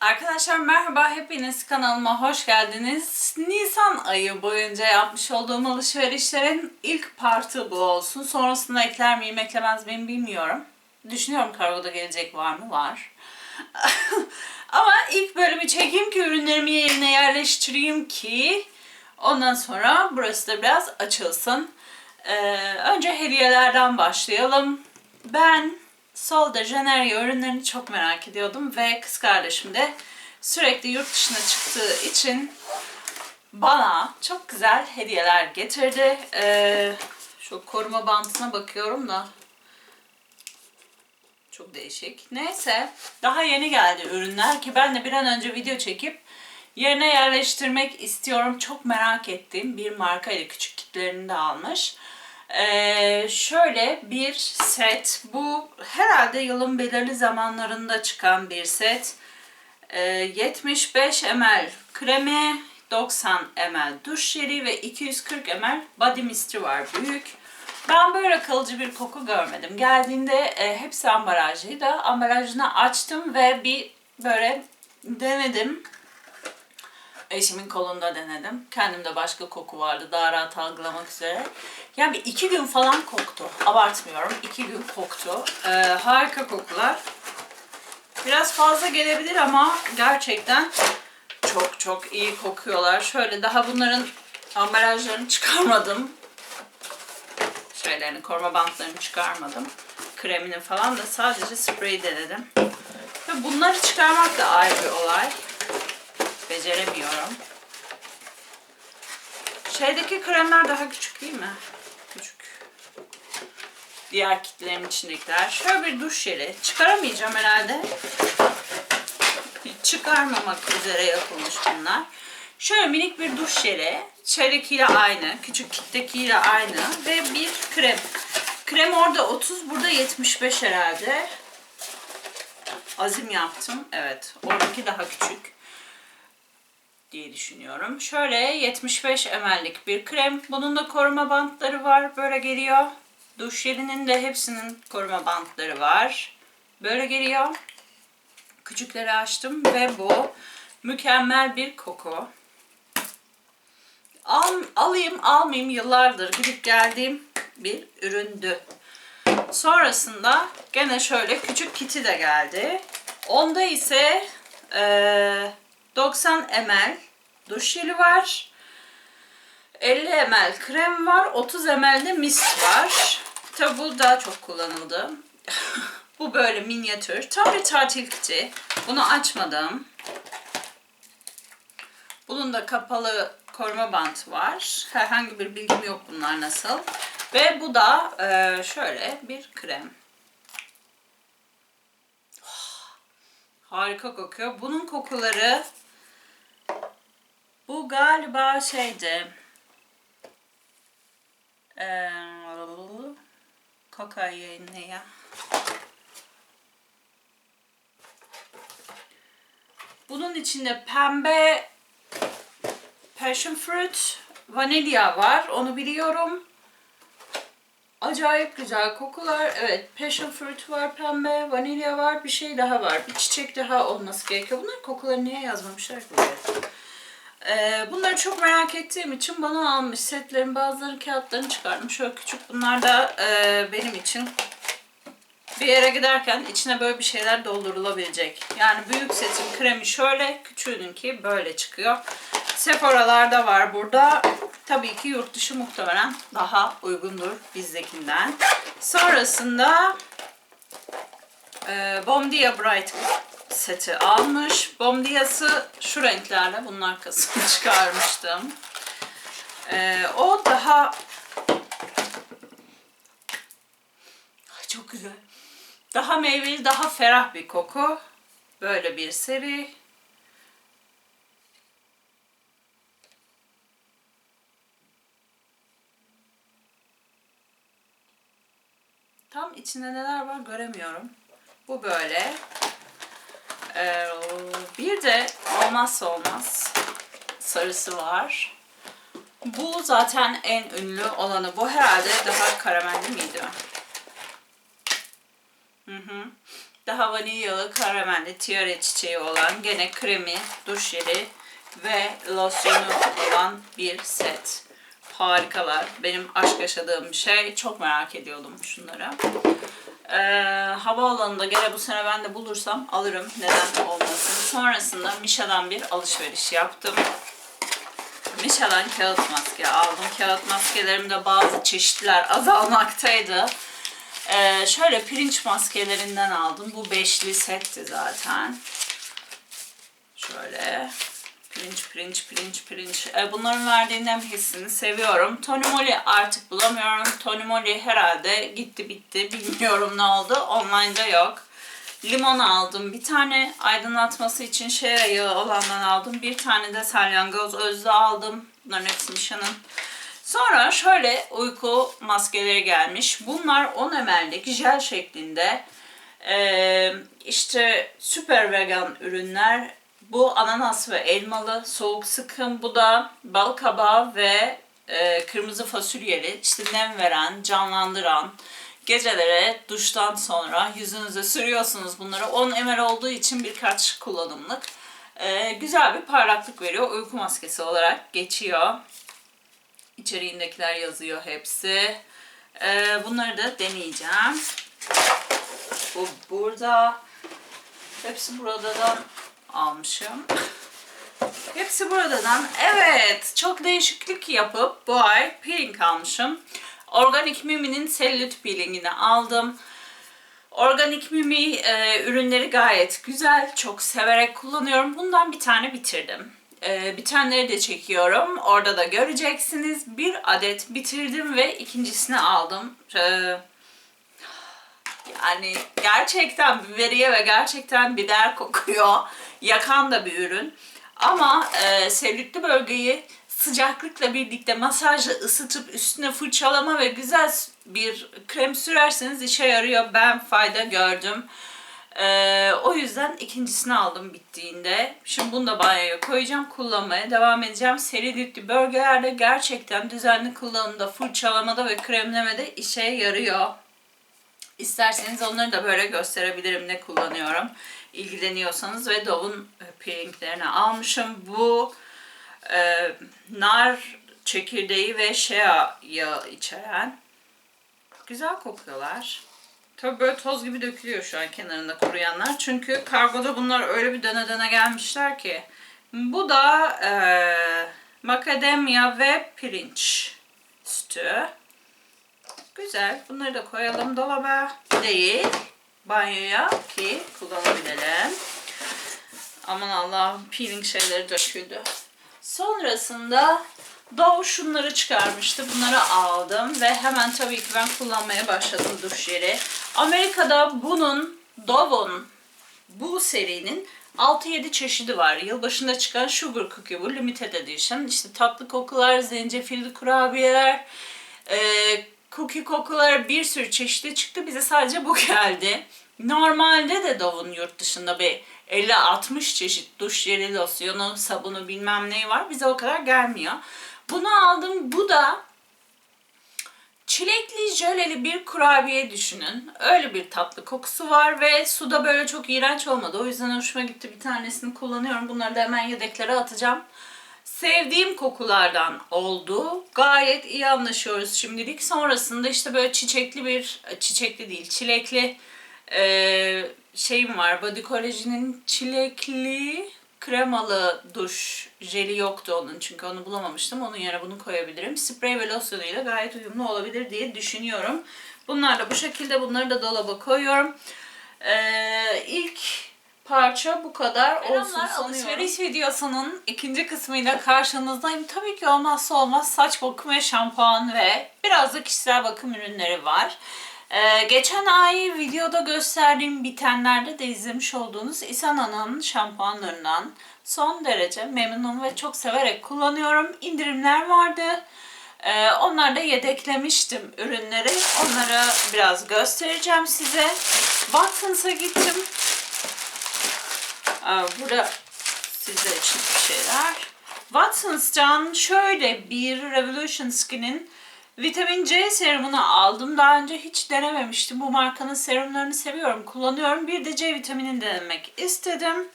Arkadaşlar merhaba, hepiniz kanalıma hoş geldiniz. Nisan ayı boyunca yapmış olduğum alışverişlerin ilk partı bu olsun. Sonrasında ekler miyim, eklemez miyim bilmiyorum. Düşünüyorum kargoda gelecek var mı? Var. Ama ilk bölümü çekeyim ki ürünlerimi yerine yerleştireyim ki ondan sonra burası da biraz açılsın. Ee, önce hediyelerden başlayalım. Ben Sol de ürünlerini çok merak ediyordum ve kız kardeşim de sürekli yurt dışına çıktığı için bana çok güzel hediyeler getirdi. Ee, şu koruma bantına bakıyorum da çok değişik. Neyse daha yeni geldi ürünler ki ben de bir an önce video çekip yerine yerleştirmek istiyorum. Çok merak ettiğim bir marka ile küçük kitlerini de almış. Ee, şöyle bir set. Bu herhalde yılın belirli zamanlarında çıkan bir set. Ee, 75 ml kremi, 90 ml duş jeli ve 240 ml body mist'i var büyük. Ben böyle kalıcı bir koku görmedim. Geldiğinde e, hepsi ambalajlıydı. Ambalajını açtım ve bir böyle denedim. Eşimin kolunda denedim. Kendimde başka koku vardı daha rahat algılamak üzere. Yani bir iki gün falan koktu. Abartmıyorum. iki gün koktu. Ee, harika kokular. Biraz fazla gelebilir ama gerçekten çok çok iyi kokuyorlar. Şöyle daha bunların ambalajlarını çıkarmadım. Şeylerini, koruma bantlarını çıkarmadım. Kremini falan da sadece sprey denedim. Ve bunları çıkarmak da ayrı bir olay. Beceremiyorum. Şeydeki kremler daha küçük değil mi? Küçük. Diğer kitlerin içindekiler. Şöyle bir duş jeli. Çıkaramayacağım herhalde. Çıkarmamak üzere yapılmış bunlar. Şöyle minik bir duş jeli. Şeydekiyle aynı. Küçük kittekiyle aynı. Ve bir krem. Krem orada 30, burada 75 herhalde. Azim yaptım. Evet. Oradaki daha küçük diye düşünüyorum. Şöyle 75 ml'lik bir krem. Bunun da koruma bantları var. Böyle geliyor. Duş jelinin de hepsinin koruma bantları var. Böyle geliyor. Küçükleri açtım ve bu mükemmel bir koku. Al, alayım almayayım yıllardır gidip geldiğim bir üründü. Sonrasında gene şöyle küçük kiti de geldi. Onda ise eee 90 ml duş jeli var. 50 ml krem var. 30 ml de mist var. Tabi bu daha çok kullanıldı. bu böyle minyatür. Tam bir tatil kiti. Bunu açmadım. Bunun da kapalı koruma bantı var. Herhangi bir bilgim yok bunlar nasıl. Ve bu da e, şöyle bir krem. Harika kokuyor. Bunun kokuları bu galiba şeydi. Ee, kokain ne ya? Bunun içinde pembe passion fruit, vanilya var. Onu biliyorum. Acayip güzel kokular. Evet, passion fruit var, pembe, vanilya var, bir şey daha var. Bir çiçek daha olması gerekiyor. Bunların kokuları niye yazmamışlar ki buraya? Ee, bunları çok merak ettiğim için bana almış setlerin bazıları kağıtlarını çıkardım. Şöyle küçük bunlar da e, benim için bir yere giderken içine böyle bir şeyler doldurulabilecek. Yani büyük setin kremi şöyle, küçüğününki böyle çıkıyor. Sephora'larda var burada. Tabii ki yurt dışı muhtemelen daha uygundur bizdekinden. Sonrasında e, Bomdia Bright seti almış. Bomdia'sı şu renklerle. Bunun arkasını çıkarmıştım. E, o daha çok güzel. Daha meyveli, daha ferah bir koku. Böyle bir seri. Tam içinde neler var göremiyorum. Bu böyle. Ee, bir de olmazsa olmaz sarısı var. Bu zaten en ünlü olanı. Bu herhalde daha karamelli miydi? Hı hı. daha vanilyalı karamelli tiare çiçeği olan gene kremi, duş jeli ve losyonu olan bir set. Harikalar. Benim aşk yaşadığım şey. Çok merak ediyordum şunları. Ee, havaalanında gene bu sene ben de bulursam alırım. Neden olmasın. Sonrasında Misha'dan bir alışveriş yaptım. Misha'dan kağıt maske aldım. Kağıt maskelerimde bazı çeşitler azalmaktaydı. Ee, şöyle pirinç maskelerinden aldım. Bu beşli setti zaten. Şöyle pirinç, pirinç, pirinç. Ee, bunların verdiği nem hissini seviyorum. Tony Moly artık bulamıyorum. Tony Moly herhalde gitti bitti. Bilmiyorum ne oldu. Online'da yok. Limon aldım. Bir tane aydınlatması için şey yağı olandan aldım. Bir tane de salyangoz özlü aldım. Bunların hepsi Misha'nın. Sonra şöyle uyku maskeleri gelmiş. Bunlar 10 ml'lik jel şeklinde. Ee, işte süper vegan ürünler. Bu ananas ve elmalı, soğuk sıkım. Bu da bal kabağı ve e, kırmızı fasulyeli. İşte nem veren, canlandıran. Gecelere duştan sonra yüzünüze sürüyorsunuz bunları. 10 ml olduğu için birkaç kullanımlık. Ee, güzel bir parlaklık veriyor. Uyku maskesi olarak geçiyor. İçeriğindekiler yazıyor hepsi. Ee, bunları da deneyeceğim. Bu burada. Hepsi buradan almışım. Hepsi buradan. Evet. Çok değişiklik yapıp bu ay peeling almışım. Organik Mimi'nin selülit peelingini aldım. Organik Mimi e, ürünleri gayet güzel. Çok severek kullanıyorum. Bundan bir tane bitirdim. E, bitenleri de çekiyorum. Orada da göreceksiniz. Bir adet bitirdim ve ikincisini aldım. E, yani gerçekten biberiye ve gerçekten biber kokuyor. Yakan da bir ürün. Ama e, selülitli bölgeyi sıcaklıkla birlikte masajla ısıtıp üstüne fırçalama ve güzel bir krem sürerseniz işe yarıyor. Ben fayda gördüm. Ee, o yüzden ikincisini aldım bittiğinde. Şimdi bunu da banyoya koyacağım. Kullanmaya devam edeceğim. Selülitli bölgelerde gerçekten düzenli kullanımda, fırçalamada ve kremlemede işe yarıyor. İsterseniz onları da böyle gösterebilirim ne kullanıyorum. İlgileniyorsanız ve Dove'un peelinglerini almışım. Bu e, nar çekirdeği ve shea yağı içeren güzel kokuyorlar. Tabii böyle toz gibi dökülüyor şu an kenarında kuruyanlar. Çünkü kargoda bunlar öyle bir döne döne gelmişler ki. Bu da e, makademya ve pirinç sütü. Güzel. Bunları da koyalım dolaba. Değil. Banyoya ki kullanabilelim. Aman Allah'ım peeling şeyleri döküldü. Sonrasında Dove şunları çıkarmıştı. Bunları aldım ve hemen tabii ki ben kullanmaya başladım duş jeli. Amerika'da bunun Dove'un bu serinin 6-7 çeşidi var. Yılbaşında çıkan Sugar Cookie bu limited edition. İşte tatlı kokular, zencefilli kurabiyeler, e, cookie kokular bir sürü çeşidi çıktı. Bize sadece bu geldi. Normalde de Dove'un yurt dışında bir 50-60 çeşit duş jeli, losyonu, sabunu bilmem neyi var. Bize o kadar gelmiyor. Bunu aldım. Bu da çilekli jöleli bir kurabiye düşünün. Öyle bir tatlı kokusu var ve suda böyle çok iğrenç olmadı. O yüzden hoşuma gitti. Bir tanesini kullanıyorum. Bunları da hemen yedeklere atacağım. Sevdiğim kokulardan oldu. Gayet iyi anlaşıyoruz şimdilik. Sonrasında işte böyle çiçekli bir, çiçekli değil, çilekli e, şeyim var. Body Collagen'in çilekli kremalı duş jeli yoktu onun çünkü onu bulamamıştım. Onun yerine bunu koyabilirim. Sprey ve losyonuyla gayet uyumlu olabilir diye düşünüyorum. Bunlar da bu şekilde. Bunları da dolaba koyuyorum. Ee, ilk parça bu kadar olsun sanıyorum. Alışveriş videosunun ikinci kısmıyla karşınızdayım. Tabii ki olmazsa olmaz saç bakım ve şampuan ve biraz da kişisel bakım ürünleri var. Ee, geçen ay videoda gösterdiğim bitenlerde de izlemiş olduğunuz Isana'nın şampuanlarından son derece memnunum ve çok severek kullanıyorum. İndirimler vardı. Ee, onları da yedeklemiştim ürünleri. Onları biraz göstereceğim size. Watsons'a gittim. Burada sizler için bir şeyler. Watsons'tan şöyle bir Revolution Skin'in Vitamin C serumunu aldım. Daha önce hiç denememiştim. Bu markanın serumlarını seviyorum, kullanıyorum. Bir de C vitaminini denemek istedim.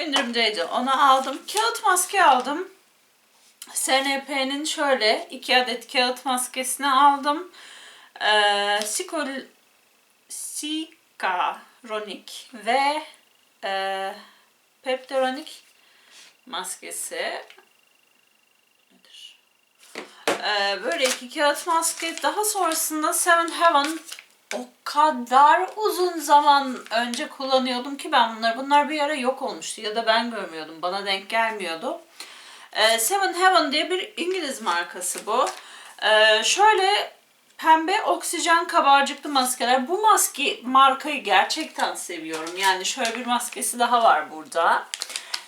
İndirimdeydi. Onu aldım. Kağıt maske aldım. SNP'nin şöyle iki adet kağıt maskesini aldım. Ee, Sikol Sikaronik ve e, Pepteronik maskesi. Nedir? Ee, böyle iki kağıt maske. Daha sonrasında Seven Heaven o kadar uzun zaman önce kullanıyordum ki ben bunları. Bunlar bir ara yok olmuştu ya da ben görmüyordum. Bana denk gelmiyordu. Ee, Seven Heaven diye bir İngiliz markası bu. Ee, şöyle pembe oksijen kabarcıklı maskeler. Bu maske markayı gerçekten seviyorum. Yani şöyle bir maskesi daha var burada.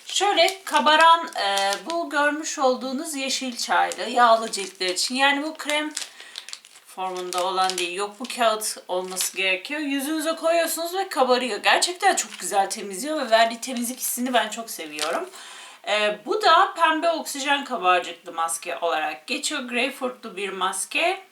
Şöyle kabaran e, bu görmüş olduğunuz yeşil çaylı yağlı ciltler için. Yani bu krem formunda olan değil. Yok bu kağıt olması gerekiyor. Yüzünüze koyuyorsunuz ve kabarıyor. Gerçekten çok güzel temizliyor ve verdiği temizlik hissini ben çok seviyorum. Ee, bu da pembe oksijen kabarcıklı maske olarak geçiyor. Greyfurtlu bir maske.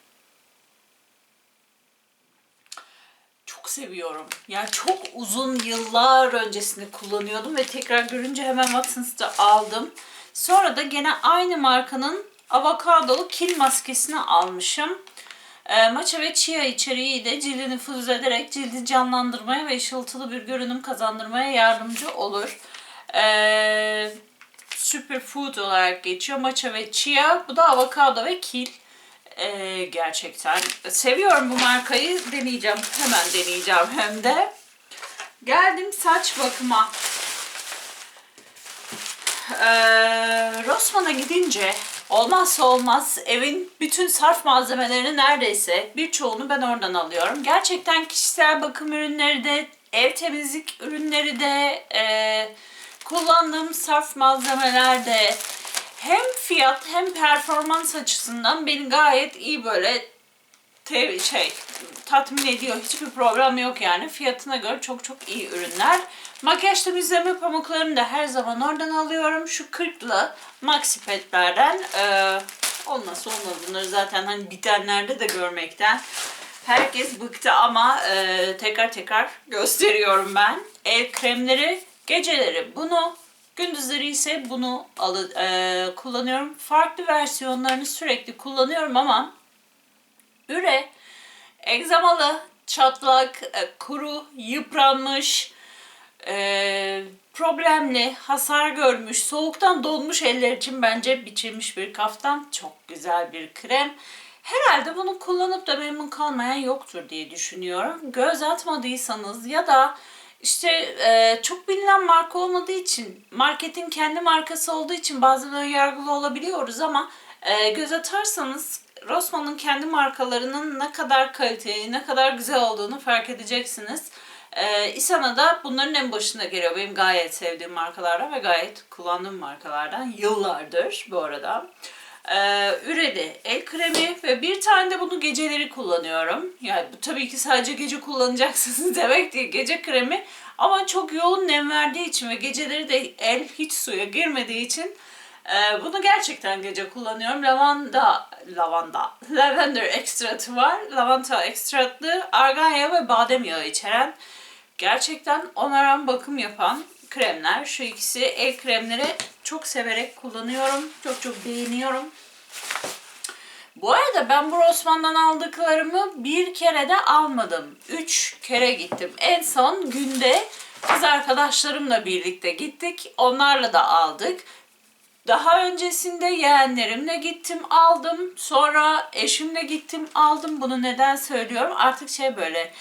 Seviyorum. Yani çok uzun yıllar öncesinde kullanıyordum ve tekrar görünce hemen Watsons'ta aldım. Sonra da gene aynı markanın avokadolu kil maskesini almışım. E, matcha ve chia içeriği de cildi nüfuz ederek cildi canlandırmaya ve ışıltılı bir görünüm kazandırmaya yardımcı olur. E, superfood olarak geçiyor. Matcha ve chia. Bu da avokado ve kil. E, gerçekten seviyorum bu markayı. Deneyeceğim. Hemen deneyeceğim hem de. Geldim saç bakıma. Ee, Rossmann'a gidince olmazsa olmaz evin bütün sarf malzemelerini neredeyse birçoğunu ben oradan alıyorum. Gerçekten kişisel bakım ürünleri de, ev temizlik ürünleri de, e, kullandığım sarf malzemeler de hem fiyat hem performans açısından beni gayet iyi böyle te- şey tatmin ediyor. Hiçbir problem yok yani. Fiyatına göre çok çok iyi ürünler. Makyaj temizleme pamuklarını da her zaman oradan alıyorum. Şu 40'lı Maxi Pet'lerden. Ee, olmazsa olmaz. Bunları zaten hani bitenlerde de görmekten herkes bıktı ama e, tekrar tekrar gösteriyorum ben. El kremleri geceleri bunu Gündüzleri ise bunu alı, e, kullanıyorum. Farklı versiyonlarını sürekli kullanıyorum ama üre egzamalı, çatlak, e, kuru, yıpranmış, e, problemli, hasar görmüş, soğuktan donmuş eller için bence biçilmiş bir kaftan. Çok güzel bir krem. Herhalde bunu kullanıp da memnun kalmayan yoktur diye düşünüyorum. Göz atmadıysanız ya da işte e, çok bilinen marka olmadığı için, marketin kendi markası olduğu için bazen ön yargılı olabiliyoruz ama e, göz atarsanız Rossmann'ın kendi markalarının ne kadar kaliteli, ne kadar güzel olduğunu fark edeceksiniz. E, Isana da bunların en başında geliyor. Benim gayet sevdiğim markalardan ve gayet kullandığım markalardan yıllardır bu arada. Ee, üreli el kremi ve bir tane de bunu geceleri kullanıyorum. Yani bu tabii ki sadece gece kullanacaksınız demek değil. Gece kremi ama çok yoğun nem verdiği için ve geceleri de el hiç suya girmediği için e, bunu gerçekten gece kullanıyorum. Lavanda, lavanda, lavender ekstratı var. Lavanta ekstratlı argan yağı ve badem yağı içeren gerçekten onaran bakım yapan kremler. Şu ikisi el kremleri çok severek kullanıyorum. Çok çok beğeniyorum. Bu arada ben bu Rossmann'dan aldıklarımı bir kere de almadım. Üç kere gittim. En son günde kız arkadaşlarımla birlikte gittik. Onlarla da aldık. Daha öncesinde yeğenlerimle gittim aldım. Sonra eşimle gittim aldım. Bunu neden söylüyorum? Artık şey böyle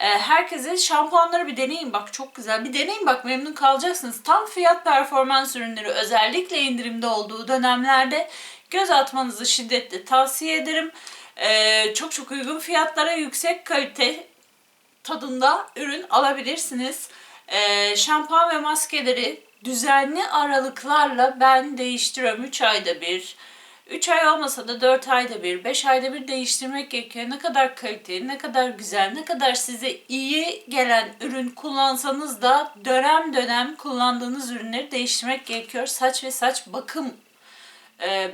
e, herkese şampuanları bir deneyin bak çok güzel. Bir deneyin bak memnun kalacaksınız. Tam fiyat performans ürünleri özellikle indirimde olduğu dönemlerde göz atmanızı şiddetle tavsiye ederim. E, çok çok uygun fiyatlara yüksek kalite tadında ürün alabilirsiniz. E, şampuan ve maskeleri düzenli aralıklarla ben değiştiriyorum 3 ayda bir. 3 ay olmasa da 4 ayda bir, 5 ayda bir değiştirmek gerekiyor. Ne kadar kaliteli, ne kadar güzel, ne kadar size iyi gelen ürün kullansanız da dönem dönem kullandığınız ürünleri değiştirmek gerekiyor. Saç ve saç bakım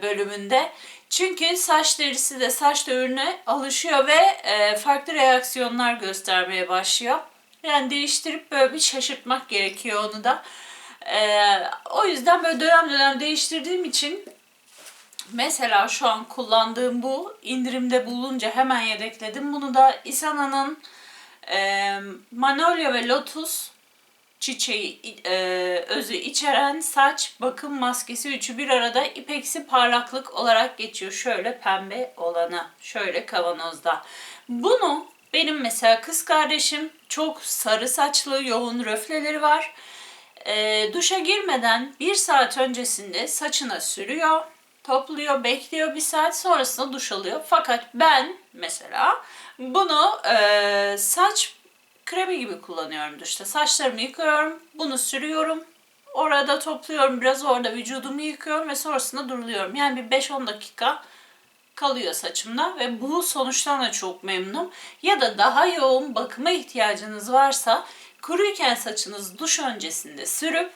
bölümünde. Çünkü saç derisi de saç dövürüne alışıyor ve e, farklı reaksiyonlar göstermeye başlıyor. Yani değiştirip böyle bir şaşırtmak gerekiyor onu da. E, o yüzden böyle dönem dönem değiştirdiğim için mesela şu an kullandığım bu indirimde bulunca hemen yedekledim. Bunu da Isana'nın e, Manolya ve Lotus çiçeği e, özü içeren saç bakım maskesi üçü bir arada ipeksi parlaklık olarak geçiyor. Şöyle pembe olanı, şöyle kavanozda. Bunu benim mesela kız kardeşim çok sarı saçlı, yoğun röfleleri var. E, duşa girmeden bir saat öncesinde saçına sürüyor, topluyor, bekliyor bir saat sonrasında duş alıyor. Fakat ben mesela bunu e, saç kremi gibi kullanıyorum duşta. Saçlarımı yıkıyorum, bunu sürüyorum. Orada topluyorum, biraz orada vücudumu yıkıyorum ve sonrasında duruluyorum. Yani bir 5-10 dakika kalıyor saçımda ve bu sonuçtan da çok memnunum. Ya da daha yoğun bakıma ihtiyacınız varsa kuruyken saçınızı duş öncesinde sürüp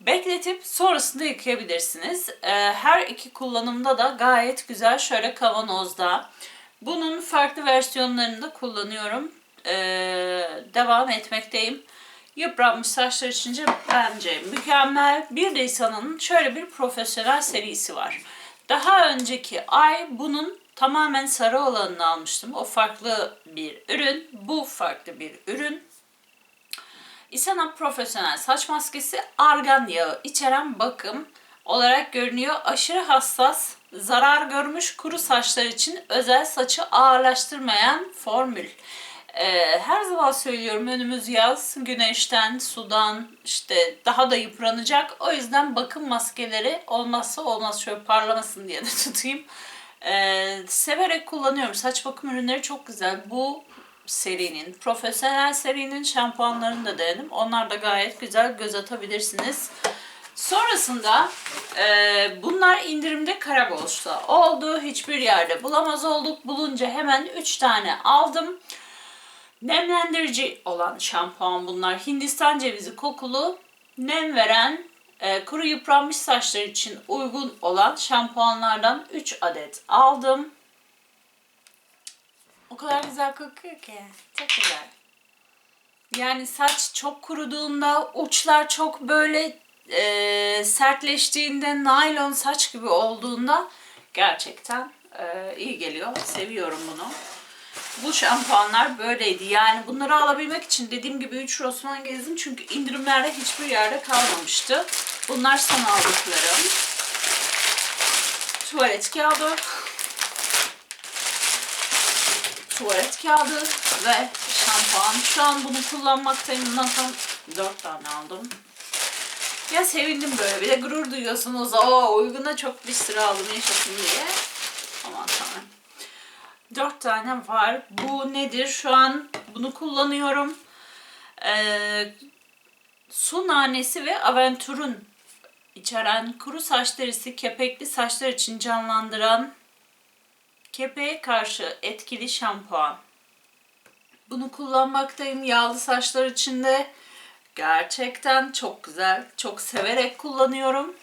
bekletip sonrasında yıkayabilirsiniz. Ee, her iki kullanımda da gayet güzel şöyle kavanozda. Bunun farklı versiyonlarını da kullanıyorum. Ee, devam etmekteyim. Yıpranmış saçlar için bence mükemmel. Bir de İsa'nın şöyle bir profesyonel serisi var. Daha önceki ay bunun tamamen sarı olanını almıştım. O farklı bir ürün. Bu farklı bir ürün. Isana profesyonel saç maskesi argan yağı içeren bakım olarak görünüyor. Aşırı hassas, zarar görmüş kuru saçlar için özel saçı ağırlaştırmayan formül. Ee, her zaman söylüyorum önümüz yaz, güneşten, sudan işte daha da yıpranacak. O yüzden bakım maskeleri olmazsa olmaz şöyle parlamasın diye de tutayım. Ee, severek kullanıyorum. Saç bakım ürünleri çok güzel. Bu serinin, profesyonel serinin şampuanlarını da denedim. Onlar da gayet güzel göz atabilirsiniz. Sonrasında e, bunlar indirimde Karabols'ta oldu. Hiçbir yerde bulamaz olduk. Bulunca hemen 3 tane aldım. Nemlendirici olan şampuan bunlar. Hindistan cevizi kokulu, nem veren, e, kuru yıpranmış saçlar için uygun olan şampuanlardan 3 adet aldım. O kadar güzel kokuyor ki. Çok güzel. Yani saç çok kuruduğunda, uçlar çok böyle e, sertleştiğinde, naylon saç gibi olduğunda gerçekten e, iyi geliyor. Seviyorum bunu. Bu şampuanlar böyleydi. Yani bunları alabilmek için dediğim gibi 3 Rossmann gezdim. Çünkü indirimlerde hiçbir yerde kalmamıştı. Bunlar son aldıklarım. Tuvalet kağıdı. Tuvalet kağıdı ve şampuan. Şu an bunu kullanmaktayım. Bundan sonra 4 tane aldım. Ya sevindim böyle. Bir de gurur duyuyorsunuz. O uyguna çok bir sıra aldım yaşasın diye. Aman tanrım. Dört tane var. Bu nedir? Şu an bunu kullanıyorum. Ee, su nanesi ve aventurun içeren kuru saç derisi kepekli saçlar için canlandıran kepeğe karşı etkili şampuan. Bunu kullanmaktayım. Yağlı saçlar için de gerçekten çok güzel. Çok severek kullanıyorum.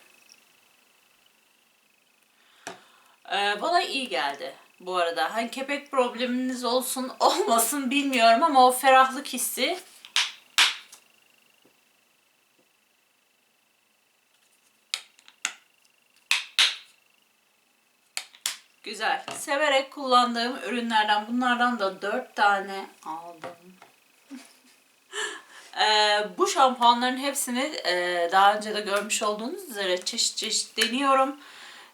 Ee, bana iyi geldi bu arada. Hani kepek probleminiz olsun olmasın bilmiyorum ama o ferahlık hissi Güzel. Severek kullandığım ürünlerden bunlardan da 4 tane aldım. ee, bu şampuanların hepsini e, daha önce de görmüş olduğunuz üzere çeşit çeşit deniyorum.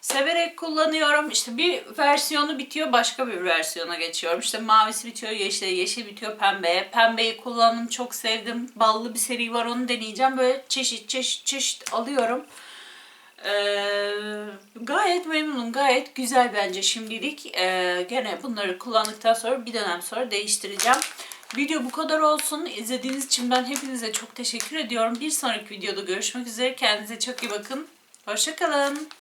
Severek kullanıyorum. İşte bir versiyonu bitiyor, başka bir versiyona geçiyorum. İşte mavisi bitiyor, yeşil, yeşil bitiyor pembeye. Pembeyi kullanım çok sevdim. Ballı bir seri var, onu deneyeceğim. Böyle çeşit çeşit çeşit alıyorum. Ee, gayet memnunum, gayet güzel bence şimdilik. Ee, gene bunları kullandıktan sonra bir dönem sonra değiştireceğim. Video bu kadar olsun. İzlediğiniz için ben hepinize çok teşekkür ediyorum. Bir sonraki videoda görüşmek üzere. Kendinize çok iyi bakın. Hoşçakalın.